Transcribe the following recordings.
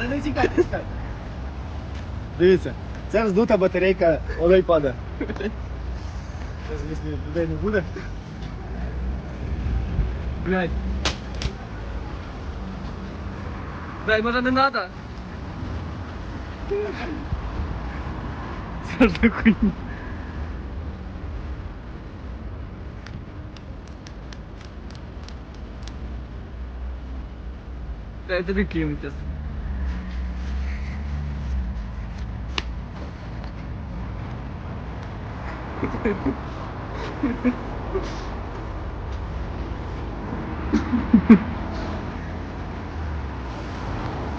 Та не тікай, не тікай. Дивіться, це вздута батарейка олейпада. Це, звісно, людей не буде. Блядь. Блядь, може не надо? Це ж хуйня. Та я тобі кину зараз.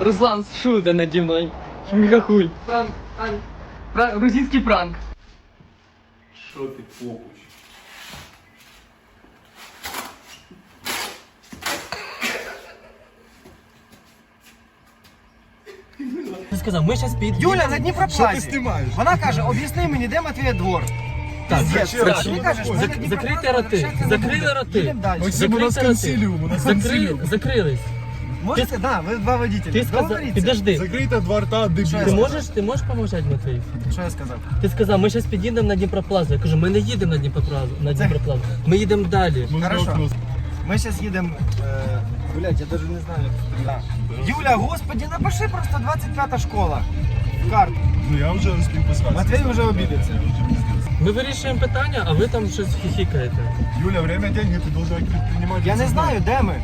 Руслан шутит наді мною. Мегахуй. Пранк, пранк. Пранк, грузинський пранк. Що ти попуч? Ти сказав, ми зараз під... Юля на Дніпроплазі. Що ти знімаєш? Вона каже, об'ясни мені, де Матвія двор. Так, Зак- закрийте роти, закрили роти. Максим, у нас Закрийте роти. консиліум, у нас Закри... консиліум. Закрились. Можете? Да, ви два водителя. Ти сказав, Договоріться. підожди. Закрита два рта, Що Ти я дебіл. можеш, ти можеш помовчати, Матвій? Що я сказав? Ти сказав, ми зараз під'їдемо на Дніпроплазу. Я кажу, ми не їдемо на Дніпроплазу, на Дніпроплазу. Ми їдемо далі. Ми Хорошо. знову Ми зараз їдемо. Е... Блять, я навіть не знаю, да. Юля, господи, напиши просто 25-та школа. Карту. Ну я вже успів писати. Матвій вже обідеться. Ми вирішуємо питання, а ви там щось хіхікаєте. Юля, время деньги, ти должна предпринимати. Я не знаю, де ми.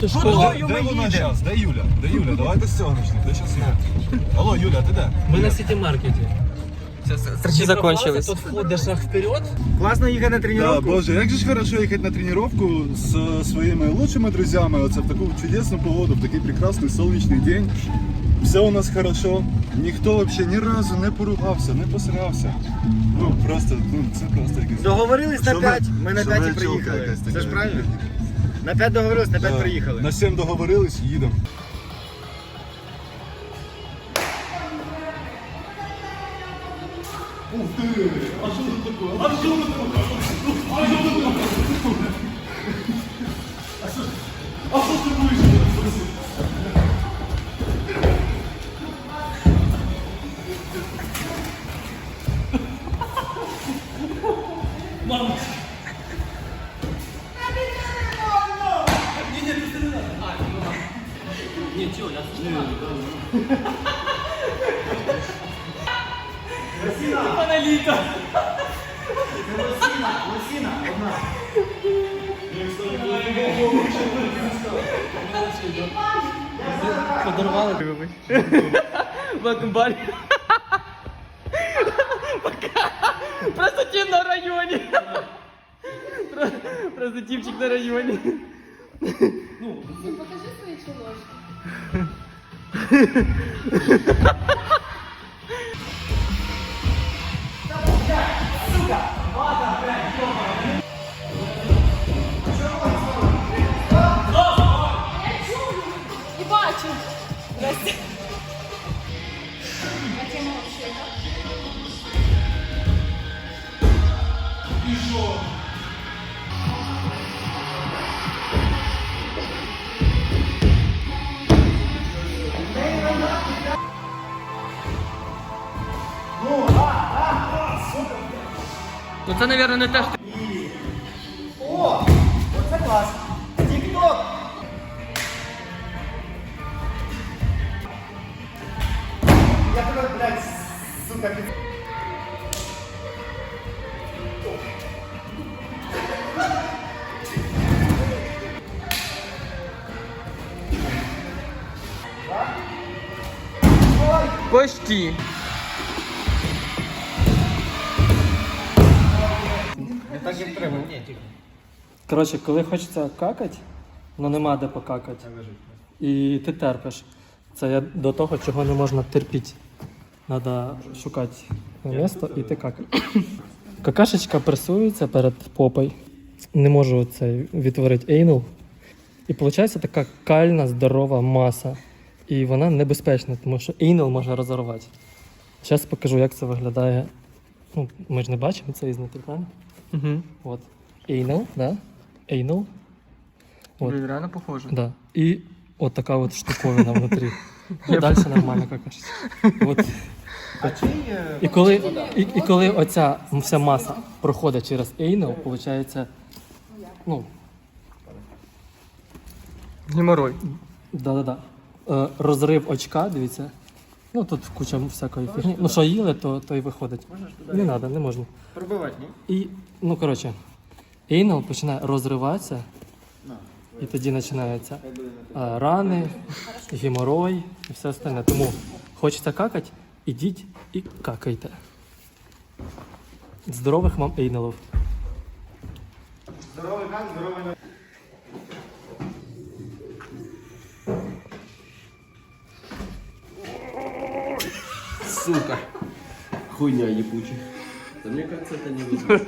То? Кудою Де, ми де вона їдемо? зараз? Де Юля? Де Юля? Давайте з цього почнемо. Де зараз Юля? Алло, Юля, ти де? Ми на сіті-маркеті. Стрічі закончились. Тут входиш аж вперед. Класно їхати на Да, тренування. боже, як же ж хорошо їхати на тренировку з своїми лучшими друзями, оце в таку чудесну погоду, в такий прекрасний сонячний день. Все у нас хорошо. Ніхто вообще ні разу не поругався, не посрався. Ну просто, ну це просто якесь. Договорились на Що 5, ми на що 5 і приїхали. якась Це така. ж правильно? На 5 договорились, на 5 Да. приїхали. На 7 договорились, їдемо. Подарували. Типчик на районе. Покажи свої чолочки. Я Ну це, мабуть, не те, що... О, оце клас. Тік-ток. Я тебе, блядь, сука, під... Почти. Коротше, коли хочеться какати, але нема де покакати. І ти терпиш. Це я до того, чого не можна терпіти. Треба шукати місто і ти какати. Какашечка пресується перед попою. Не можу це відтворити ейнул. І виходить така кальна, здорова маса. І вона небезпечна, тому що ейнул може розорвати. Зараз покажу, як це виглядає. Ну, ми ж не бачимо це ізнутри, правильно? Угу. Вот. Anal, да? Anal. Вот. Блин, реально похоже. Да. І от така от штуковина внутрі. І далі нормально какаєш. От. І коли, і, і коли оця вся маса проходить через ейнел, виходить, ну, Геморрой. да-да-да. Е, розрив очка, дивіться. Ну тут куча всякої фігні. Ну що їли, то, то і виходить. Не треба, не можна. Пробивати, ні? І, ну коротше, ейнел починає розриватися, і тоді починаються е, рани, геморой і все остальне. Тому хочеться какати, ідіть і какайте. Здорових вам ейнелів. Здоровий кан, здоровий. Сука. Хуйня ебучая. Да мне кажется, это не видно.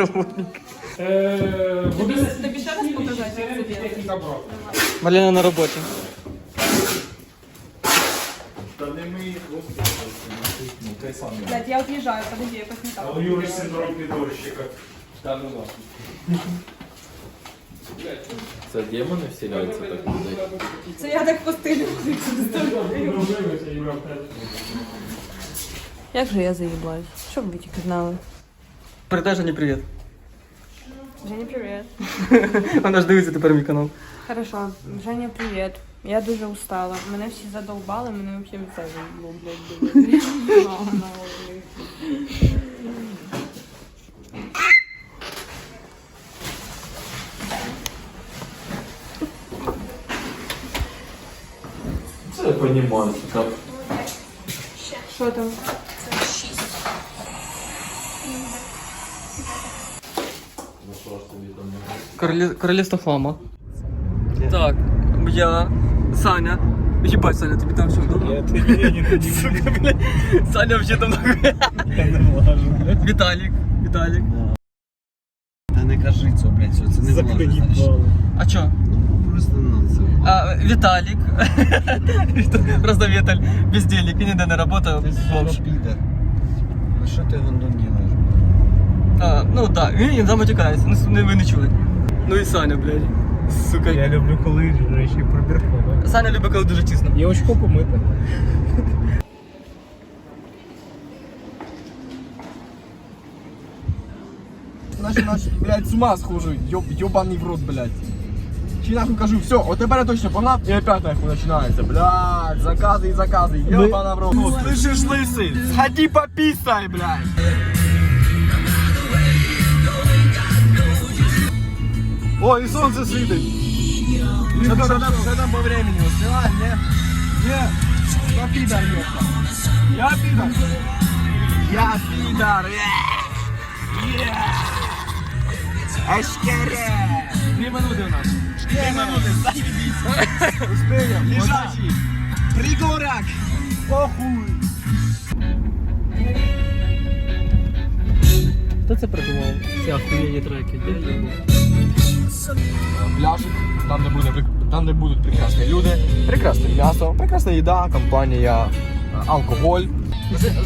Тобі ще раз показати, як це робити? Малина на роботі. Блядь, я отъезжаю, подожди, я якось не так. Это демоны вселяются так людей. Це я так по стилю. Як же я заїблась? Щоб ви тільки знали. Передай Жені привіт. Женя, привіт. Вона ж дивиться тепер мій канал. Хорошо, Женя, привіт. Я дуже устала. Мене всі задовбали, мене взагалі це заїбло, блядь, дуже. Нога на голові. Це я понимаю, как Що там? там не Королі... Королівство хлама. Так, я, Саня. Ебать, Саня, тобі там що вдома? Я не Сука, блядь. Саня вообще там Я не влажу, блядь. Віталік. Віталік. Та не кажи це, блядь, все, це не влазить, знаєш. А чо? Ну, просто не надо це. А, Віталік. Просто Віталь бездельник, він ніде не працює. Бомж. підер. Ну що ти гондон делаешь? А, ну так, він там матюкається, ну не, ви не чули. Ну і Саня, блядь. Сука. Я люблю, коли речі пробірково. Саня любить, коли дуже тісно. І очко помити. Наш, наш, блядь, с ума схожу, ёб, ёбаный в рот, блядь. Чи нахуй кажу, все, от тепер я точно погнав, і опять нахуй починається, блядь, закази і закази, ёбана в рот. Ну, слышишь, лысый, сходи пописай, блядь. О, і сонце світить. Що там, що там, що там по времени, успіваєш, не? Не, я підар, ёпта. Я підар. Я підар, є. Ашкере! Три минути у нас. Три минути, заебись. Успеем. Лежачий. Пригорок. Похуй. Хто це придумав? Ці охуєнні треки. Я їбу. Пляжик, там, де, буде, там, де будуть прекрасні люди, прекрасне м'ясо, прекрасна їда, компанія, е, алкоголь.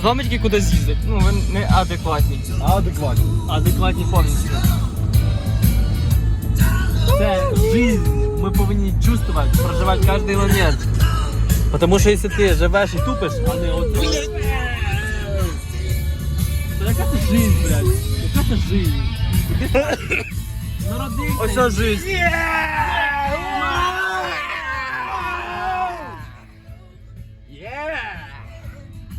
З вами тільки кудись їздить. Ну, ви не адекватні. Адекватно. Адекватні повністю. Це жизнь. Ми повинні чувствувати, проживати кожен момент. Тому що якщо ти живеш і тупиш, а не от. То яка це жизнь, блядь? Яка це жизнь? Народився. Ось ця жизнь.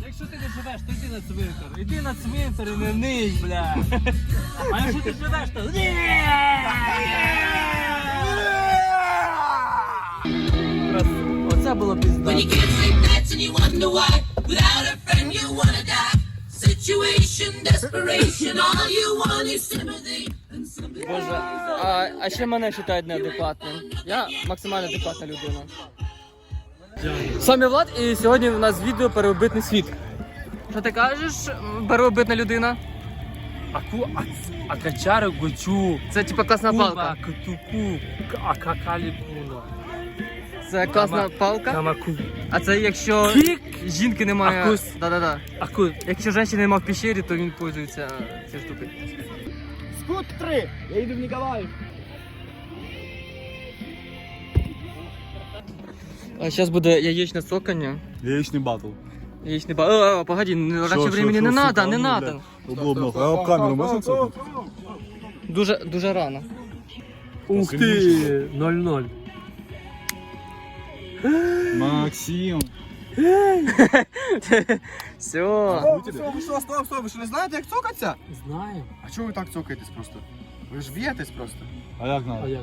Якщо ти не живеш, то йди на цвинтар. Іди на цвинтар і не ний, бля. А якщо ти живеш, то ні! Оце було пізда. When you can't sleep nights and you wonder why. Without a friend, you wanna die. Situation, desperation, all you want is sympathy. Боже, а, а ще мене вважають неадекватним. Я максимально адекватна людина. Самі Влад, і сьогодні у нас відео переобитний світ. Що ти кажеш, переобитна людина? Аку, а, а качари гучу. Це типа класна палка. кутуку, а какалібуна. Це класна палка. Камаку. А це якщо жінки немає. Акус. Да-да-да. Аку. Якщо жінки немає в пещері, то він пользується цією штукою. Скут 3, я йду в Ніколаїв. А зараз буде яєчне цокання. Яичный батл. Яєчний ба. Е, е, погоди, не- раньше времени не надо, не надо. Удобно. А об камеру можно цокнуть? Дуже, дуже рано. Ух ти! 0-0. Максим. Все. Стоп, стоп, стоп, стоп, стоп, ви що не знаєте, як цокаться? Знаю. А чого ви так цокаєтесь просто? Ви ж б'єтесь просто. А як А надо? як?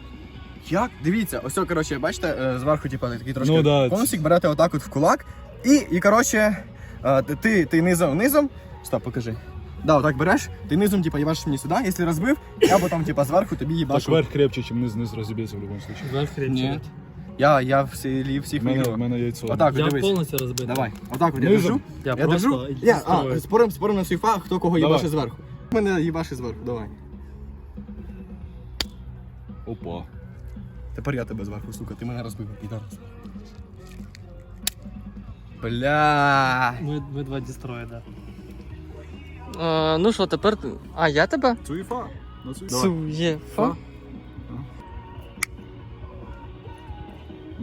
Як? Дивіться, ось, о, коротше, бачите, е, зверху, типу, такий трошки Ну да, конусик, берете отак от в кулак. І, і коротше, е, ти- ти, ти низом, низом. Стоп, покажи. Да, отак береш, ти низом, типа, їбашиш мені сюди, якщо розбив, я потім, типа, зверху тобі Так їбашу. верх крепче, чем низ, низ разобьется в любом случае. Знаєш, Ні. Я, я в селі всіх У мене, виграв. у мене яйцо. Отак, Я дивись. повністю розбитий. Давай, отак от я держу. Я, Я просто держу. Я, а, спорим, спорим на свій фах, хто кого Давай. їбаше зверху. Мене їбаше зверху, давай. Опа. Тепер я тебе зверху, сука, ти мене розбив, підарас. Бля. Ми, ми два дістрої, да. Е, ну що, тепер. ти- А, я тебе? На. Суєфа. У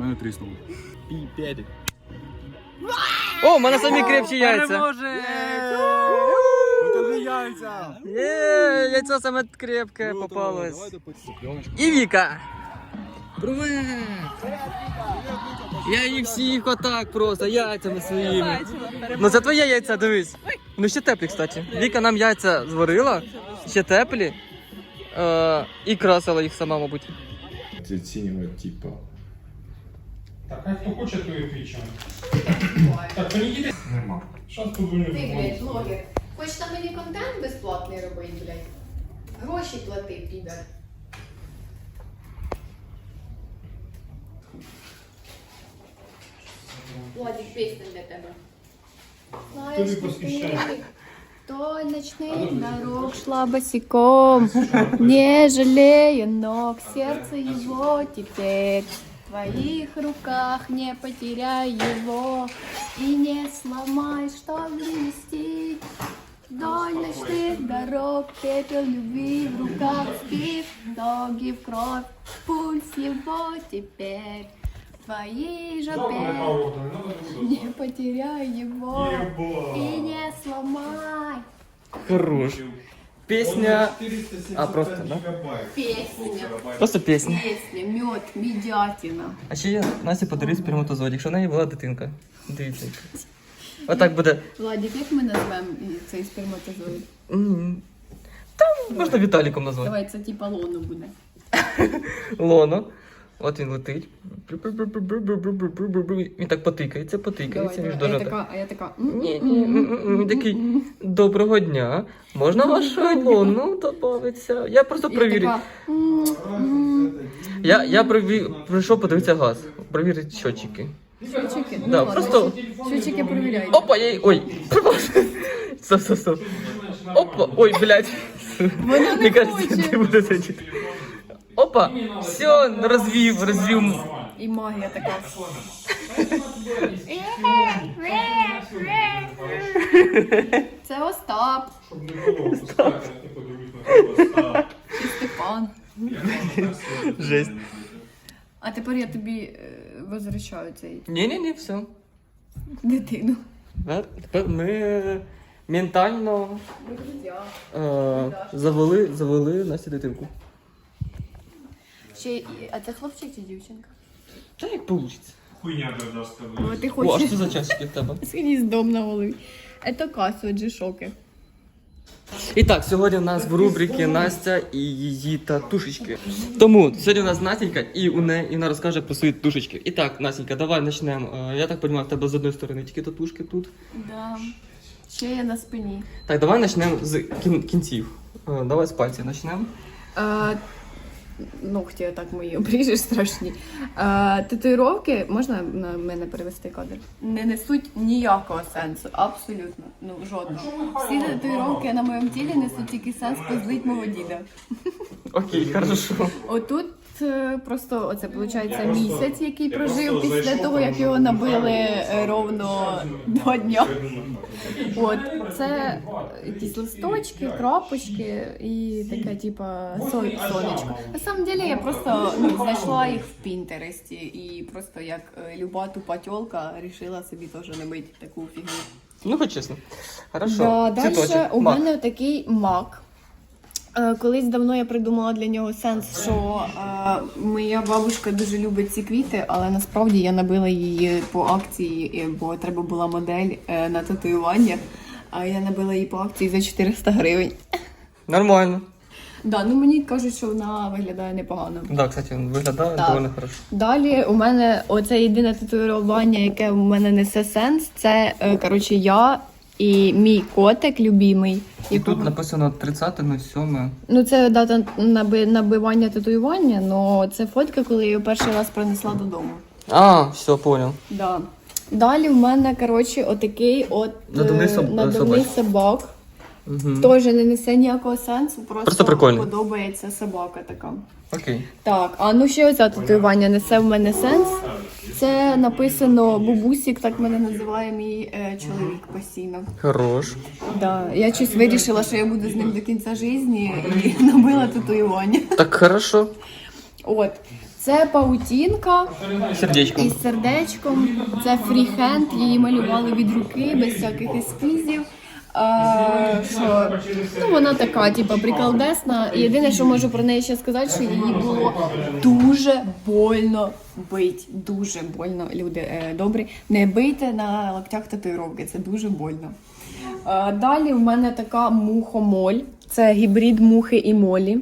мене тріснуло. Піпедик. О, в мене самі крепчі яйця. Покажи яйця. Є, яйцо саме крепке попалось. І Віка. Привет! Я їх всіх отак просто яйцями своїми. Ну це твоє яйця, дивись. Ну ще теплі, кстати. Віка нам яйця зварила, ще теплі. Е, і красила їх сама, мабуть. синего типа. Так, а хто хоче, то і відвічає. Так, мені їде. Нема. Щас подумаю. Ти, блядь, блогер. Хочеш на мені контент безплатний робити, блядь? Гроші плати, підар. Владик, пісня для тебе. Знаєш, посвящай. Той ночных дорог шла босиком, не жалея ног, сердце его теперь твоих руках, не потеряй его и не сломай, чтоб нести. Вдоль ночных дорог пепел любви в руках спит, ноги в кровь, пульс его теперь в твоей жопе. Не потеряй его и не сломай. Хорош. Пісня. А, просто, да? Песня, Просто пісня. песня, мед, медятина. А ще я Насі подарив сперматозоїд, якщо в неї була дитинка. Дивіться. Отак буде. Владик, як ми назвемо цей сперматозоїд? М, Там можна Віталіком назвати. Давай, це типа лоно буде. Лоно. От він летить. Він так потикається, потикається між давай. А я така, Він такий. Доброго дня. Можна вашу лону додатися? Я просто перевірю. Я, я прийшов подивитися газ. Провірити щотчики. Щучики? Ну Да, просто- Щучики перевіряйте. Опа, я... Ой, Стоп, стоп, стоп. Опа, ой, блядь. Вона не хоче. ты будешь эти... Опа, все, развив, развив. І магія така. Це Остап. Чи Степан. Жесть. А тепер я тобі е, возвращаю цей Не-не-не, все. дитину. Тепер ми ментально Ми е, завели, завели Насті дитинку. Ще, й- а це хлопчик чи дівчинка? Та як получиться. Хуйня Ну, буде. ти О, а хочеш що за часики в тебе? з гніздом на голові. Це касу, джишоки. І так, сьогодні у нас в рубриці Настя і її татушечки. Тому сьогодні у нас Настенька і у неї і вона розкаже про свої татушечки. І так, Настенька, давай почнемо. Е, Я так розумію, в тебе з одної сторони тільки татушки тут. Да. Ще я на спині. Так, давай почнемо з кін- кінців. Е, Давай з пальців почнемо. А, ногті так мої обріжеш страшні. А, татуїровки, можна на мене перевести кадр? Не несуть ніякого сенсу, абсолютно. Ну, жодного. Всі татуїровки на моєму тілі несуть тільки сенс позлить мого діда. Окей, хорошо. Отут просто оце виходить місяць, який я прожив після зайшов, того, як його набили е, ровно два дня. От це Е, якісь листочки, крапочки і таке, типа сонечко. На самом деле я просто ну, знайшла їх в Пінтересті і просто як е, люба тупа тьолка рішила собі теж набити таку фігню. Ну, хоч чесно. Хорошо. Да, далі у Мак. мене такий мак. Е, Колись давно я придумала для нього сенс, що е, моя бабушка дуже любить ці квіти, але насправді я набила її по акції, бо треба була модель е, на татуювання. А я набила її по акції за 400 гривень. Нормально. Да, ну мені кажуть, що вона виглядає непогано. Да, кстати, виглядає Так. доволі хорошо. Далі у мене оце єдине татуювання, яке у мене несе сенс. Це е, коротше я і мій котик любимий. І якого- тут написано 30 на 7. Ну, це дата наби, набивання татуювання, але це фотка, коли я її перший раз принесла додому. А, все, понял. Да. Далі в мене, коротше, отакий от Надувний е, соб- надувний собак. Угу. Теж не несе ніякого сенсу, просто, Просто прикольний. подобається собака така. Окей. Так, а ну ще оця татуювання несе в мене сенс. Це написано бубусік, так мене називає мій е, чоловік постійно. Хорош. Да. Я щось вирішила, що я буду з ним до кінця життя і набила татуювання. Так хорошо. От. Це паутінка Сердечко. із сердечком. Це фріхенд, її малювали від руки, без всяких ескізів. А, що, ну, вона така, типу, приколдесна. І єдине, що можу про неї ще сказати, що її було дуже больно бить. Дуже больно, люди е, добрі. Не бийте на локтях татуїровки, це дуже больно. А, далі в мене така мухомоль. Це гібрид мухи і молі.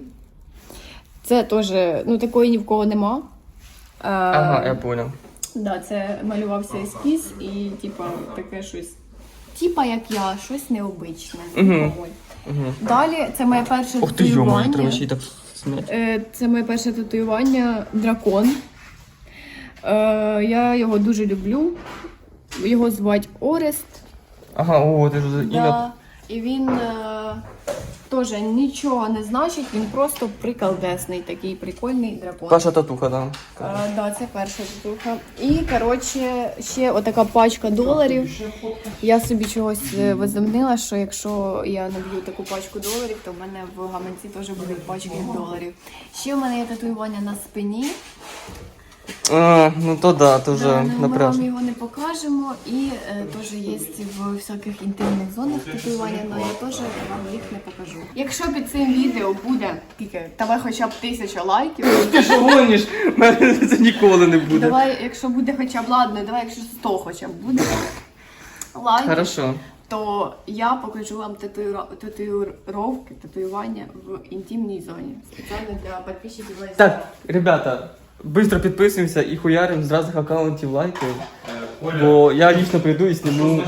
Це теж, ну такої ні в кого нема. А, Ага, я понял. Да, це малювався ескіз і, типа, таке щось. Типа як я, щось необичне. Мгм. Угу. Далі це моє перше Ух ти, йома, треба ще й так. Е, Це моє перше татуювання дракон. Е, Я його дуже люблю. Його звати Орест. Ага, о, ти ж ім'я. І він е, теж нічого не значить, він просто приколдесний, такий прикольний дракон. Перша татуха, да. Е, да, це перша татуха. І коротше, ще отака пачка доларів. Я собі чогось е, возомнила, що якщо я наб'ю таку пачку доларів, то в мене в гаманці теж будуть пачки доларів. Ще в мене є татуювання на спині. А, ну то да, то вже Да, ну, ми вам напряжно. його не покажемо. І е, теж є в всяких інтимних зонах татуювання, але я теж вам їх не покажу. Якщо під цим відео буде тільки давай хоча б тисяча лайків. Ти що гониш? У мене це ніколи не буде. Давай, якщо буде хоча б ладно, давай, якщо 100 хоча б буде лайків, Хорошо. то я покажу вам татуїро- татуїровки, татуювання в інтимній зоні. Спеціально для підписчиків лайк. Так, ребята, быстро підписуємося і хуярим з різних аккаунтів лайків. Бо я лично прийду і зніму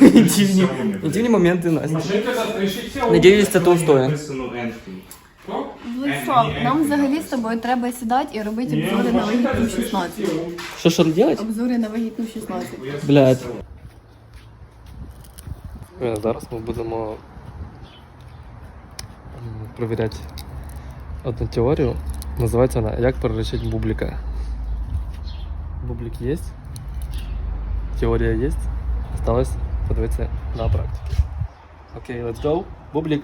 інтимні, інтимні моменти Насті. Машинка завтра решите. Надіюсь, це того стоїть. Хто? Владислав, нам взагалі з тобою треба сідати і робити обзори на вагітну 16. Що що робити? Обзори на вагітну 16. Блядь. Зараз ми будемо м, провіряти одну теорію. Називається вона Як приручити бубліка. Бублік є. Теорія є. Осталось подивитися на практиці. Окей, let's go. Бублік.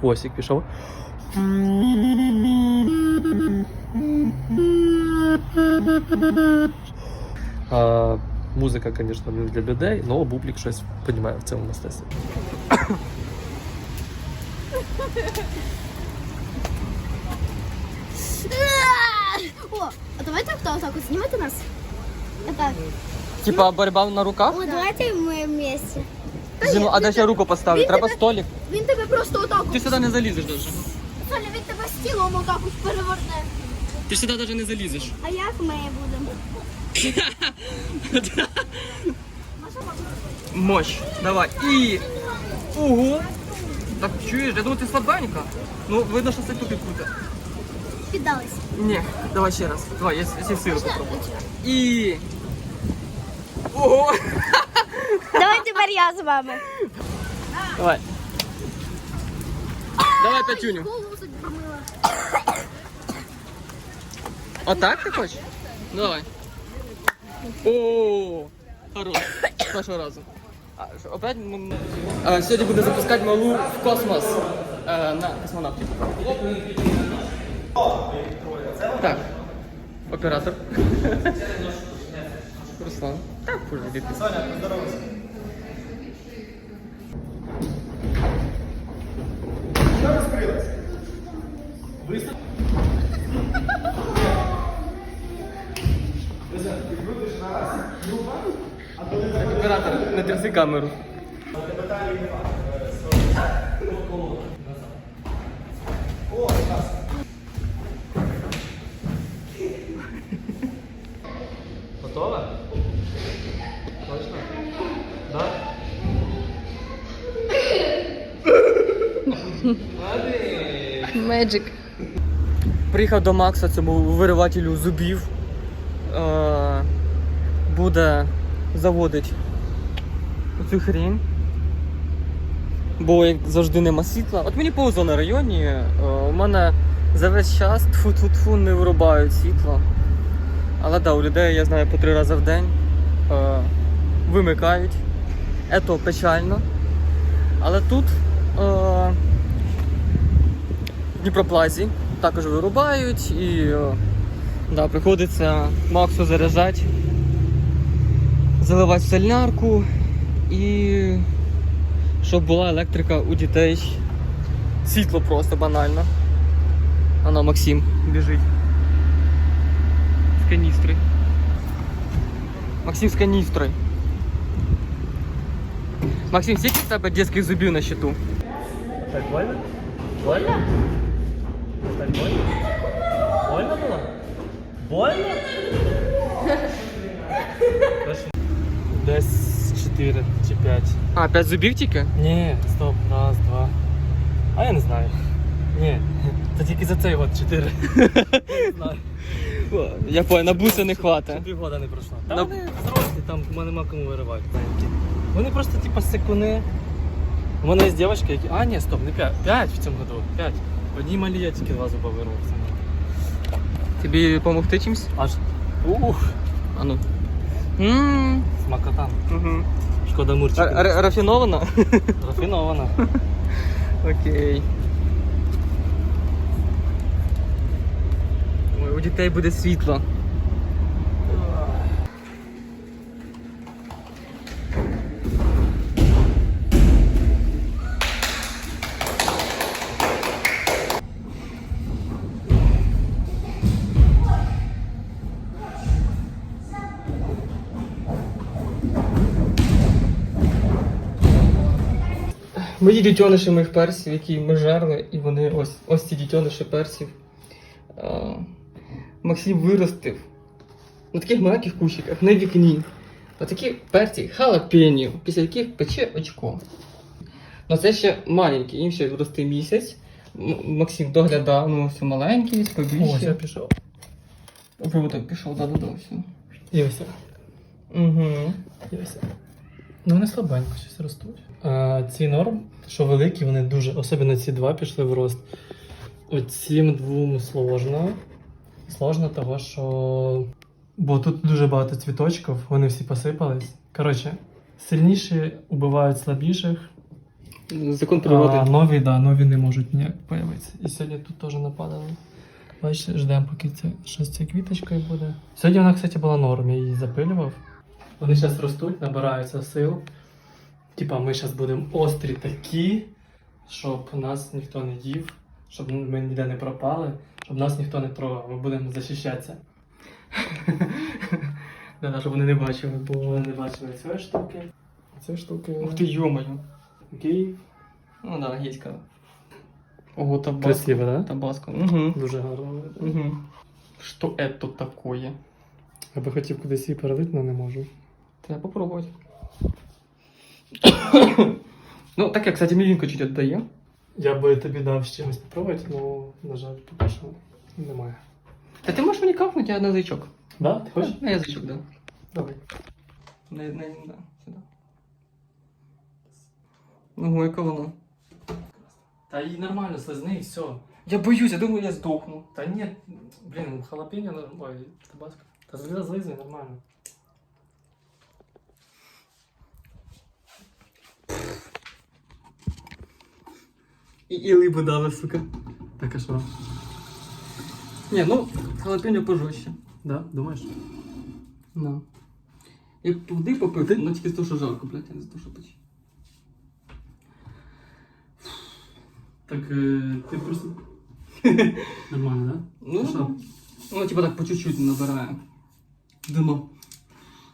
Хвостик пішов. А, музика, звісно, не для людей, але бублік щось розуміє в цьому мистецтві. О, а давайте кто так вот снимите нас? Это, Типа боротьба на руках? о, давайте мы вместе. Зіну, а де ще руку поставити? Треба столик. Він тебе просто отак Ти от. сюди не залізеш даже. Соля, він тебе стілом отак от переверне. Ти сюди навіть не залізеш. А як ми будемо? Мощь. Давай. І. Ого. Так чуєш, я думаю, ти слабенька. Ну, видно, що це тупі круто. піддались. Ні, давай ще раз. Давай, я, я сиру попробую. І. Ого! Давай тепер я з вами. Давай. Давай п'ятюню. Отак ти хочеш? Давай. О, хорош. З першого разу. А, що, опять м- а, сьогодні буде запускати малу в космос е, на космонавтів. Так. Оператор. Руслан. Так, уже діти. Соня, поздоровайся. Оператор, не тряси камеру. Готова? Точно? Да? Меджик. Приїхав до Макса, цьому виривателю зубів. Е, буде заводити цю хрінь. Бо як завжди нема світла. От мені повезло на районі. Е, у мене за весь час тфу-тфу-тфу не вирубають світло. Але да, у людей я знаю по три рази в день е, вимикають. Ето печально. Але тут е, в Дніпроплазі також вирубають і да, приходиться Максу заряджати, заливати в і щоб була електрика у дітей. Світло просто банально. Ано Максим біжить. З каністри. Максим з каністрою. Максим, скільки в тебе дитячих зубів на щиту? Так больно? Больно? Так больно? Больно було? Больно? Десь 4 чи 5. А, 5 зубів тільки? Ні, стоп, раз, два. А я не знаю. Ні, це тільки за цей год 4. Не знаю. Я понял, на буси не хватить. Ще півгода не пройшло. Та На- вони взрослі, там в мене нема кому виривати. Вони просто типа секуни. У мене є дівчинка, які. А, ні, стоп, не 5. 5 в цьому году. 5. В одній малі я тільки два зуба вирвав. в цьому году. Тобі допомогти чимось? Аж. Ух, А ну. Ммм. смакота. Угу. Шкода мурчика. Рафіновано? Рафінована. Окей. Ой, у дітей буде світло. Мої дітьониші моїх персів, які ми жерли, і вони ось ось ці дітьониші персів. А, Максим виростив на таких маленьких кущиках на вікні. Отакі перці халапеньо, після яких пече очко. Ну це ще маленькі, їм ще рости місяць. Максим доглядав, ну все маленький, Ось я пішов. Проводок пішов, да, да, да, все. І ось. Угу. І ось. Ну вони слабенько щось ростуть. А, ці норм, що великі, вони дуже, особливо ці два пішли в рост. Оцім двом сложно. Сложно того, що. Бо тут дуже багато цвіточків, вони всі посипались. Коротше, сильніші убивають слабіших, Закон природи. а нові, да, нові не можуть ніяк появитися. І сьогодні тут теж нападали. Бачите, ждемо, поки це щось цією квіточкою буде. Сьогодні вона, кстати, була норм, я її запилював. Вони зараз ростуть, набираються сил. Типа ми зараз будемо острі такі, щоб нас ніхто не їв, щоб ми ніде не пропали, щоб нас ніхто не трогав. Ми будемо захищатися. Да, щоб вони не бачили, бо вони не бачили цієї штуки. Цієї штуки. Ух ти, йомаю. Київ. Ну да, гейська. Ого, табаско. Красиво, да? Табаско. Угу. Дуже гарно. Угу. Что это такое? Я би хотів кудись її перелити, але не можу. Треба попробувати. ну, таке, кстати, мілінко чуть віддає. Я би тобі дав з чимось спробувати, але, на жаль, поки що. Немає. Та ти можеш мені капнути на язичок? Да? Ти хочеш? На язичок, да. Давай. Не, не, да, сюди. Ну, яка воно. Та їй нормально, слизни і все. Я боюсь, я думаю, я здохну. Та ні, блін, халапеньо, норм- ой, табаско. Та злизни, злизни, нормально. І, і либо дали, сука. Так, а що? Ні, ну, халапеньо пожорстче. Да, думаєш? Ну. Я б туди попив, ну тільки з того, що жарко, блядь, а не з того, що печі. Так е, ти просто. Нормально, да? Ну, ну, типа так по чуть-чуть набирає. Дно.